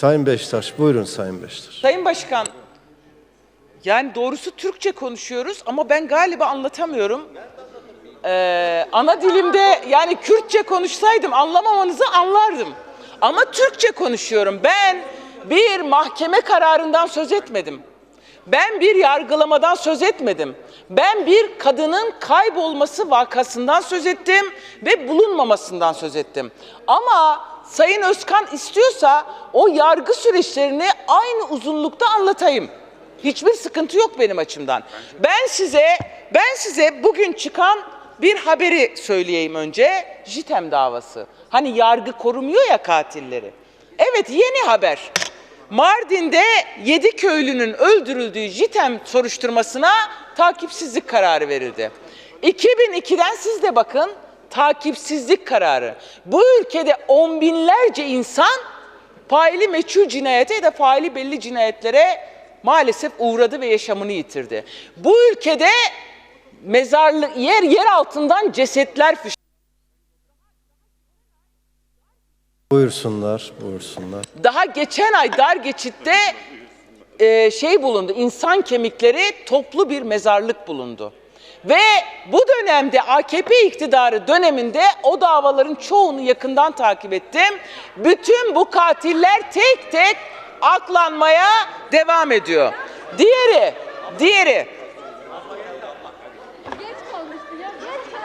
Sayın Beştaş, buyurun Sayın Beştaş. Sayın Başkan, yani doğrusu Türkçe konuşuyoruz ama ben galiba anlatamıyorum. Ee, ana dilimde yani Kürtçe konuşsaydım anlamamanızı anlardım. Ama Türkçe konuşuyorum. Ben bir mahkeme kararından söz etmedim. Ben bir yargılamadan söz etmedim. Ben bir kadının kaybolması vakasından söz ettim ve bulunmamasından söz ettim. Ama Sayın Özkan istiyorsa o yargı süreçlerini aynı uzunlukta anlatayım. Hiçbir sıkıntı yok benim açımdan. Ben size ben size bugün çıkan bir haberi söyleyeyim önce. JITEM davası. Hani yargı korumuyor ya katilleri. Evet yeni haber. Mardin'de 7 köylünün öldürüldüğü JITEM soruşturmasına takipsizlik kararı verildi. 2002'den siz de bakın takipsizlik kararı. Bu ülkede on binlerce insan faili meçhul cinayete ya da faili belli cinayetlere maalesef uğradı ve yaşamını yitirdi. Bu ülkede mezarlık yer yer altından cesetler fış Buyursunlar, buyursunlar. Daha geçen ay dar geçitte e, şey bulundu, insan kemikleri toplu bir mezarlık bulundu. Ve bu dönemde AKP iktidarı döneminde o davaların çoğunu yakından takip ettim. Bütün bu katiller tek tek aklanmaya devam ediyor. Diğeri, diğeri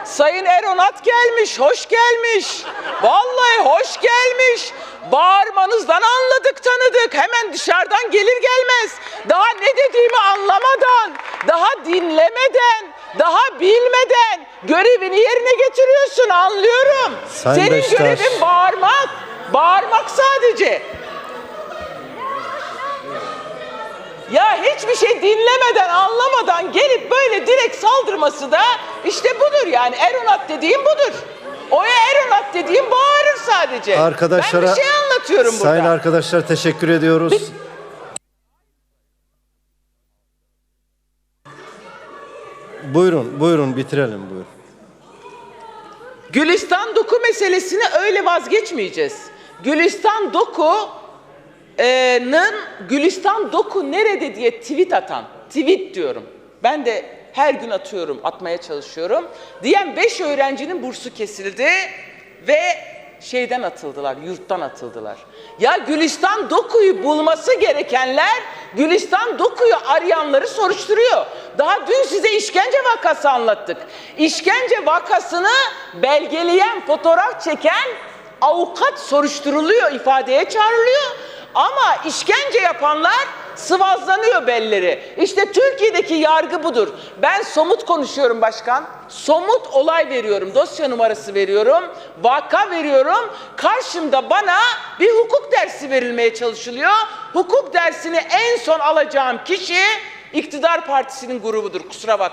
Sayın Eronat gelmiş, hoş gelmiş. Vallahi hoş gelmiş. Bağırmanızdan anladık, tanıdık. Hemen dışarıdan gelir gelmez. Daha ne dediğimi anlamadan, daha dinlemeden, daha bilmeden görevini yerine getiriyorsun anlıyorum. Sayın Senin Beştaş. görevin bağırmak. Bağırmak sadece. Ya hiçbir şey dinlemeden, anlamadan gelip böyle direkt saldırması da işte budur yani. Eronat dediğim budur. Oya Eronat dediğim bağırır sadece. Arkadaşlara ben bir şey anlatıyorum burada. Sayın arkadaşlar teşekkür ediyoruz. Buyurun, buyurun bitirelim buyurun. Gülistan Doku meselesini öyle vazgeçmeyeceğiz. Gülistan Doku'nun Gülistan Doku nerede diye tweet atan, tweet diyorum. Ben de her gün atıyorum, atmaya çalışıyorum. Diyen 5 öğrencinin bursu kesildi ve şeyden atıldılar, yurttan atıldılar. Ya Gülistan Doku'yu bulması gerekenler Gülistan Doku'yu arayanları soruşturuyor. Daha dün size işkence vakası anlattık. İşkence vakasını belgeleyen, fotoğraf çeken avukat soruşturuluyor, ifadeye çağrılıyor. Ama işkence yapanlar sıvazlanıyor belleri. İşte Türkiye'deki yargı budur. Ben somut konuşuyorum başkan. Somut olay veriyorum. Dosya numarası veriyorum. Vaka veriyorum. Karşımda bana bir hukuk dersi verilmeye çalışılıyor. Hukuk dersini en son alacağım kişi iktidar partisinin grubudur. Kusura bak.